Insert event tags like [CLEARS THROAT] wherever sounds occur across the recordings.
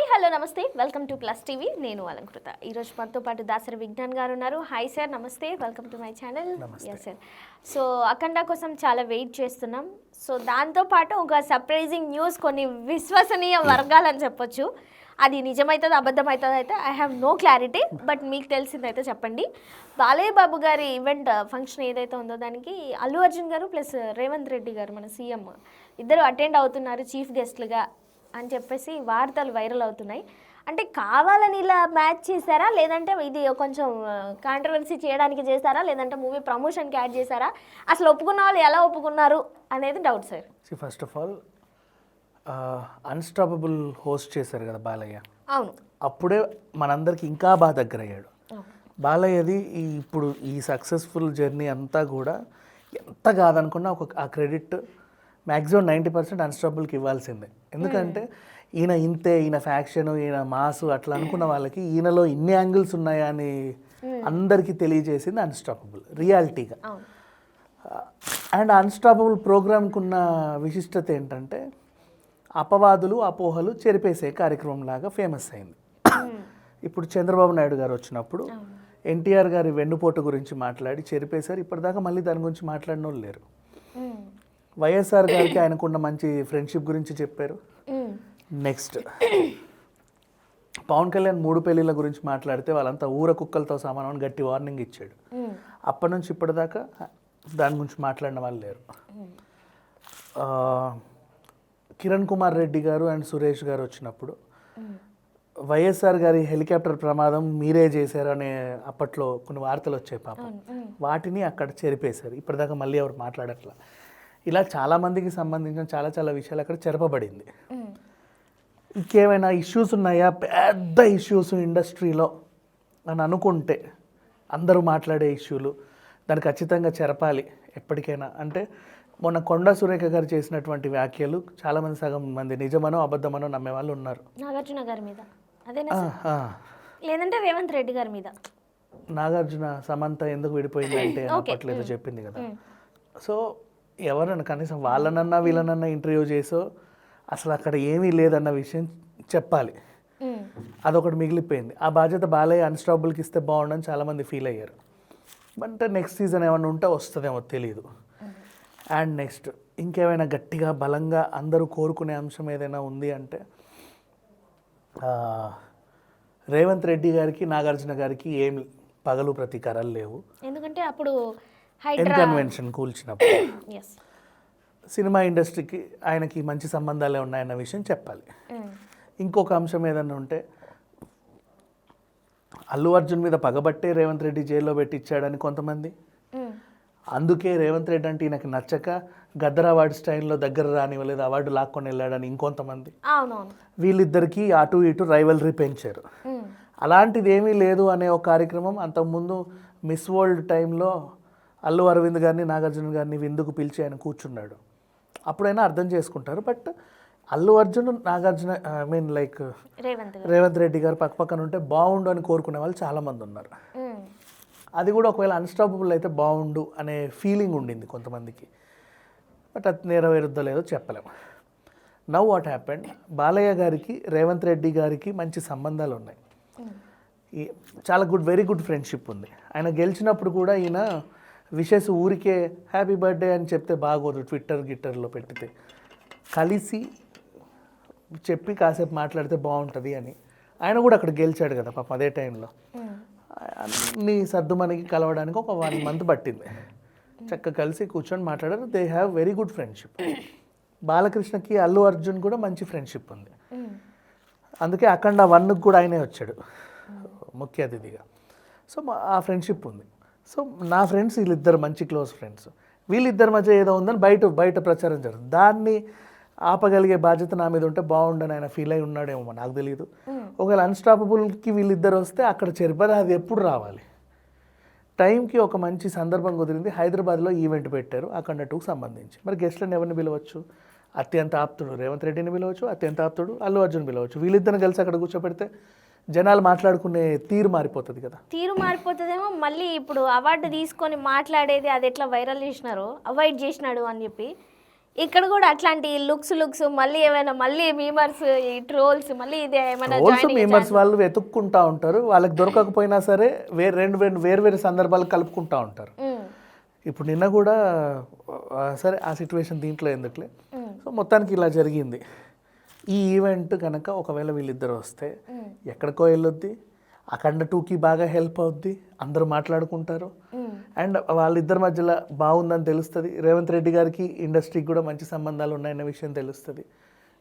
Hi hello నమస్తే. Welcome to plus TV. నేను అలంకృత. ఈరోజు మనతో పాటు దాసరి విజ్ఞాన్ గారు ఉన్నారు. Hi sir. నమస్తే. Welcome to my channel. Yes sir so Akhanda కోసం చాలా వెయిట్ చేస్తున్నాం. సో దాంతోపాటు ఒక సర్ప్రైజింగ్ న్యూస్ కొన్ని విశ్వసనీయ వర్గాలని చెప్పొచ్చు. అది నిజమవుతుంది అబద్ధమవుతుంది అయితే I have no clarity but మీకు తెలిసిందైతే చెప్పండి. బాలయ్య బాబు గారి ఈవెంట్ ఫంక్షన్ ఏదైతే ఉందో దానికి అల్లు అర్జున్ గారు ప్లస్ రేవంత్ రెడ్డి గారు మన సీఎం ఇద్దరు అటెండ్ అవుతున్నారు చీఫ్ గెస్ట్లుగా అని చెప్పేసి వార్తలు వైరల్ అవుతున్నాయి. అంటే కావాలని ఇలా మ్యాచ్ చేశారా? లేదంటే ఇది కొంచెం కాంట్రవర్సీ చేయడానికి చేశారా? లేదంటే మూవీ ప్రమోషన్కి యాడ్ చేశారా? అసలు ఒప్పుకున్న వాళ్ళు ఎలా ఒప్పుకున్నారు అనేది doubt sir first of all unstoppable host చేశారు కదా బాలయ్య. అవును. అప్పుడే మనందరికి ఇంకా బాగా దగ్గర అయ్యాడు బాలయ్యది ఈ ఇప్పుడు ఈ సక్సెస్ఫుల్ జర్నీ అంతా కూడా ఎంత కాదనుకున్నా ఒక ఆ క్రెడిట్ మ్యాక్సిమం నైంటీ పర్సెంట్ అన్స్టాపబుల్కి ఇవ్వాల్సిందే. ఎందుకంటే ఈయన ఇంతే ఈయన ఫ్యాక్షన్ ఈయన మాసు అట్లా అనుకున్న వాళ్ళకి ఈయనలో ఇన్ని యాంగిల్స్ ఉన్నాయా అని అందరికీ తెలియజేసింది అన్స్టాపబుల్ రియాలిటీగా అండ్ అన్స్టాపబుల్ ప్రోగ్రామ్కి ఉన్న విశిష్టత ఏంటంటే అపవాదులు అపోహలు చెరిపేసే కార్యక్రమం లాగా ఫేమస్ అయింది ఇప్పుడు చంద్రబాబు నాయుడు గారు వచ్చినప్పుడు ఎన్టీఆర్ గారి వెన్నుపోటు గురించి మాట్లాడి చెరిపేశారు. ఇప్పటిదాకా మళ్ళీ దాని గురించి మాట్లాడిన లేరు. మ్మ్. వైఎస్ఆర్ గారికి ఆయనకున్న మంచి ఫ్రెండ్షిప్ గురించి చెప్పారు. నెక్స్ట్ పవన్ కళ్యాణ్ మూడు పెళ్ళిళ్ళ గురించి మాట్లాడితే వాళ్ళంతా ఊర కుక్కలతో సమానం అని గట్టి వార్నింగ్ ఇచ్చాడు. అప్పటి నుంచి ఇప్పటిదాకా దాని గురించి మాట్లాడిన వాళ్ళు లేరు. కిరణ్ కుమార్ రెడ్డి గారు అండ్ సురేష్ గారు వచ్చినప్పుడు వైఎస్ఆర్ గారి హెలికాప్టర్ ప్రమాదం మీరే చేశారు అనే అప్పట్లో కొన్ని వార్తలు వచ్చాయి పాపం. వాటిని అక్కడ చెరిపేశారు. ఇప్పటిదాకా మళ్ళీ ఎవరు మాట్లాడట్లా. ఇలా చాలామందికి సంబంధించిన చాలా చాలా విషయాలు అక్కడ చెరపబడింది. ఇంకేమైనా ఇష్యూస్ ఉన్నాయా? పెద్ద ఇష్యూస్ ఇండస్ట్రీలో అని అనుకుంటే అందరూ మాట్లాడే ఇష్యూలు దాన్ని ఖచ్చితంగా చెరపాలి ఎప్పటికైనా. అంటే మొన్న కొండా సురేఖ గారు చేసినటువంటి వ్యాఖ్యలు చాలామంది సగం మంది నిజమనో అబద్ధమనో నమ్మే వాళ్ళు ఉన్నారు. నాగార్జున గారి మీద. లేదంటే రేవంత్ రెడ్డి గారి మీద. నాగార్జున సమంత ఎందుకు [CLEARS THROAT] అప్పట్లో ఏదో చెప్పింది కదా. సో ఎవరన్నా కనీసం వాళ్ళనన్నా వీళ్ళనన్నా ఇంటర్వ్యూ చేసో అసలు అక్కడ ఏమీ లేదన్న విషయం చెప్పాలి. అదొకటి మిగిలిపోయింది. ఆ బాధ్యత బాలయ్య అన్స్టాపుల్కి ఇస్తే బాగుండని చాలామంది ఫీల్ అయ్యారు. అంటే నెక్స్ట్ సీజన్ ఏమైనా ఉంటే వస్తుందేమో తెలియదు అండ్ నెక్స్ట్ ఇంకేమైనా గట్టిగా బలంగా అందరూ కోరుకునే అంశం ఏదైనా ఉంది అంటే రేవంత్ రెడ్డి గారికి నాగార్జున గారికి ఏం పగలు ప్రతీకారాలు లేవు. ఎందుకంటే అప్పుడు ఎన్ హైడ్రా. కన్వెన్షన్ కూల్చినప్పుడు. [CLEARS THROAT] సినిమా ఇండస్ట్రీకి ఆయనకి మంచి సంబంధాలే ఉన్నాయన్న విషయం చెప్పాలి. ఇంకొక అంశం ఏదన్నా ఉంటే అల్లు అర్జున్ మీద పగబట్టే రేవంత్ రెడ్డి జైల్లో పెట్టించాడని కొంతమంది. అందుకే రేవంత్ రెడ్డి అంటే ఈయనకి నచ్చక గద్దర్ అవార్డు స్టైల్లో దగ్గర రానివ్వలేదు అవార్డు లాక్కొని వెళ్ళాడని ఇంకొంతమంది. వీళ్ళిద్దరికీ అటు ఇటు రైవలరీ పెంచారు. అలాంటిది ఏమీ లేదు అనే ఒక కార్యక్రమం అంతకుముందు మిస్ వరల్డ్ టైంలో అల్లు అరవింద్ గారిని నాగార్జున గారిని విందుకు పిలిచి ఆయన కూర్చున్నాడు? అప్పుడైనా అర్థం చేసుకుంటారు. But Allu Arjun Nagarjuna I mean like Revanth Reddy garu పక్క పక్కన ఉంటే బాగుండు అని కోరుకునే వాళ్ళు చాలామంది ఉన్నారు. అది కూడా ఒకవేళ అన్స్టాపబుల్ అయితే బాగుండు అనే ఫీలింగ్ ఉండింది కొంతమందికి. బట్ అది నెరవేరుద్దో లేదో చెప్పలేము నవ్ వాట్ హ్యాపెండ్ బాలయ్య గారికి రేవంత్ రెడ్డి గారికి మంచి సంబంధాలు ఉన్నాయి. ఈ చాలా గుడ్ వెరీ గుడ్ ఫ్రెండ్షిప్ ఉంది. ఆయన గెలిచినప్పుడు కూడా ఈయన విషెస్ ఊరికే హ్యాపీ బర్త్డే అని చెప్తే బాగోదు ట్విట్టర్ గిట్టర్లో పెట్టితే. కలిసి చెప్పి కాసేపు మాట్లాడితే బాగుంటుంది అని. ఆయన కూడా అక్కడ గెలిచాడు కదా పాపం అదే టైంలో. అన్ని సర్దుమనికి కలవడానికి ఒక వన్ మంత్ పట్టింది. చక్కగా కలిసి కూర్చొని మాట్లాడారు. They have very good friendship బాలకృష్ణకి Allu Arjun కూడా మంచి ఫ్రెండ్షిప్ ఉంది. అందుకే అఖండ వన్కి కూడా ఆయనే వచ్చాడు. ముఖ్య అతిథిగా. సో ఆ ఫ్రెండ్షిప్ ఉంది. సో నా ఫ్రెండ్స్ వీళ్ళిద్దరు మంచి క్లోజ్ ఫ్రెండ్స్. వీళ్ళిద్దరి మధ్య ఏదో ఉందని బయట బయట ప్రచారం జరుగుతుంది. దాన్ని ఆపగలిగే బాధ్యత నా మీద ఉంటే బాగుండని ఆయన ఫీల్ అయి ఉన్నాడేమో నాకు తెలియదు ఒకవేళ అన్స్టాపబుల్కి వీళ్ళిద్దరు వస్తే అక్కడ చెరిపది అది ఎప్పుడు రావాలి. టైంకి ఒక మంచి సందర్భం కుదిరింది. హైదరాబాద్లో ఈవెంట్ పెట్టారు ఆ టూకి సంబంధించి. మరి గెస్ట్లను ఎవరిని పిలవచ్చు? అత్యంత ఆప్తుడు రేవంత్ రెడ్డిని పిలవచ్చు అత్యంత ఆప్తుడు అల్లు అర్జున్ పిలవచ్చు. వీళ్ళిద్దరిని కలిసి అక్కడ కూర్చోపెడితే జనాలు మాట్లాడుకునే తీరు మారిపోతుంది కదా. తీరు మారిపోతుందేమో మళ్ళీ ఇప్పుడు అవార్డు తీసుకొని మాట్లాడేది అది ఎట్లా వైరల్ చేసినారో అవాయిడ్ చేసినాడు అని చెప్పి. ఇక్కడ కూడా అట్లాంటి లుక్స్ లుక్స్ మళ్ళీ ఏమైనా మళ్ళీ మీమర్స్ ఈ ట్రోల్స్ మళ్ళీ ఇది ఏమైనా మెంబర్స్ వాళ్ళు వెతుక్కుంటా ఉంటారు వాళ్ళకి దొరకకపోయినా సరే వేరే రెండు రెండు వేరు వేరు సందర్భాలు కలుపుకుంటా ఉంటారు. ఇప్పుడు నిన్న కూడా సరే ఆ సిచ్యువేషన్ దీంట్లో ఎందుకులే? సో మొత్తానికి ఇలా జరిగింది. ఈ ఈవెంట్ కనుక ఒకవేళ వీళ్ళిద్దరు వస్తే ఎక్కడికో వెళ్ళొద్ది. అఖండ టూకి బాగా హెల్ప్ అవుద్ది. అందరూ మాట్లాడుకుంటారు. అండ్ వాళ్ళిద్దరి మధ్యలో బాగుందని తెలుస్తుంది. రేవంత్ రెడ్డి గారికి ఇండస్ట్రీకి కూడా మంచి సంబంధాలు ఉన్నాయన్న విషయం తెలుస్తుంది.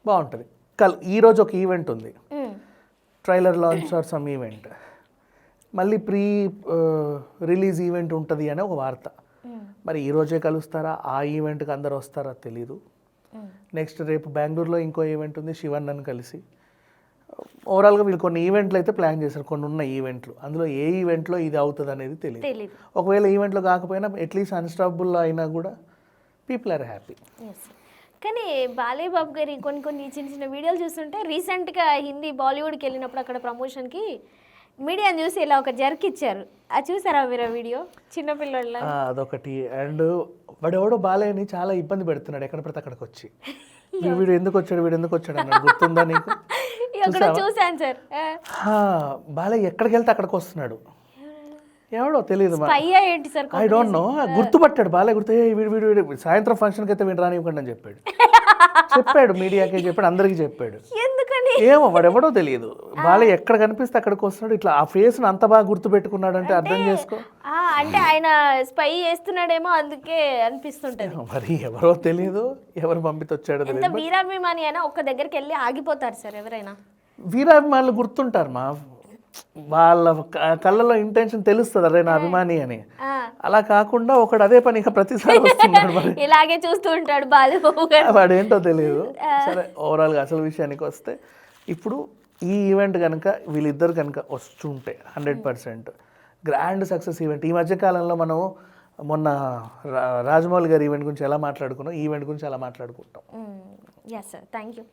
బాగుంటుంది. కల్ ఈరోజు ఒక ఈవెంట్ ఉంది. Trailer launch or some event. మళ్ళీ ప్రీ రిలీజ్ ఈవెంట్ ఉంటుంది అని ఒక వార్త. మరి ఈ రోజే కలుస్తారా? ఆ ఈవెంట్కి అందరు వస్తారా తెలీదు. నెక్స్ట్ రేపు బెంగళూరులో ఇంకో ఈవెంట్ ఉంది శివన్నను కలిసి. ఓవరాల్గా వీళ్ళు కొన్ని ఈవెంట్లు అయితే ప్లాన్ చేశారు కొన్ని ఉన్న ఈవెంట్లు అందులో ఏ ఈవెంట్లో ఇది అవుతుంది అనేది తెలియదు ఒకవేళ ఈవెంట్లో కాకపోయినా అట్లీస్ట్ అన్స్టాపుల్ అయినా కూడా పీపుల్ ఆర్ హ్యాపీ. కానీ బాలయ్య బాబు గారి కొన్ని కొన్ని చిన్న చిన్న వీడియోలు చూస్తుంటే రీసెంట్గా హిందీ బాలీవుడ్కి వెళ్ళినప్పుడు అక్కడ ప్రమోషన్కి మీడియాని చూసి ఇలా ఒక జర్క్ ఇచ్చారు. అది చూసారా మీరు ఆ వీడియో? చిన్నపిల్లల అదొకటి. అండ్ వాడు ఎవడో బాలయ్యని చాలా ఇబ్బంది పెడుతున్నాడు ఎక్కడ పడితే అక్కడికి వచ్చి. [LAUGHS] వీడు వీడు ఎందుకు వచ్చాడు వీడు ఎందుకు వచ్చాడు? అన్నాడు. గుర్తుందా నీకు? [LAUGHS] చూసాను సార్. బాలయ్య ఎక్కడికి వెళ్తే అక్కడికి వస్తున్నాడు. ఎవడో తెలియదు ఐ డోంట్ నో గుర్తుపట్టాడు బాలయ్య గుర్తు. "ఏయ్, వీడు వీడు వీడు సాయంత్రం ఫంక్షన్కి అయితే వీడు రానివ్వకండి అని చెప్పాడు. [LAUGHS] చెప్పాడు మీడియాకే చెప్పాడు అందరికీ చెప్పాడు. ఎందుకని? ఏమో వాడెవడో తెలియదు. బాలయ్య ఎక్కడ కనిపిస్తే అక్కడికి వస్తున్నాడు. ఇట్లా ఆ ఫేస్ని అంత బాగా గుర్తు పెట్టుకున్నాడు అంటే అర్థం చేసుకో. అంటే ఆయన స్పై చేస్తున్నాడేమో అందుకే అనిపిస్తుంటది. మరి ఎవరో తెలియదు ఎవరు పంపితే వచ్చాడో తెలియదు ఎంత వీరాభిమాని అయినా ఒక్క దగ్గరికి వెళ్ళి ఆగిపోతారు సార్ ఎవరైనా. వీరాభిమానులు గుర్తుంటారు మా వాళ్ళ కళ్ళలో ఇంటెన్షన్ తెలుస్తుంది. అరే నా అభిమాని అని. అలా కాకుండా ఒకడు అదే పని ఇక ప్రతిసారి వస్తున్నాడు [LAUGHS] ఇలాగే చూస్తూ ఉంటాడు బాలబాబు వాడు ఏంటో తెలియదు సరే ఓవరాల్గా అసలు విషయానికి వస్తే ఇప్పుడు ఈ ఈవెంట్ కనుక వీళ్ళిద్దరు కనుక వస్తుంటే hundred percent grand success event ఈ మధ్య కాలంలో మనం మొన్న రా- రాజమౌళి గారి ఈవెంట్ గురించి ఎలా మాట్లాడుకున్నాం? ఈవెంట్ గురించి ఎలా మాట్లాడుకుంటాం? Yes sir thank you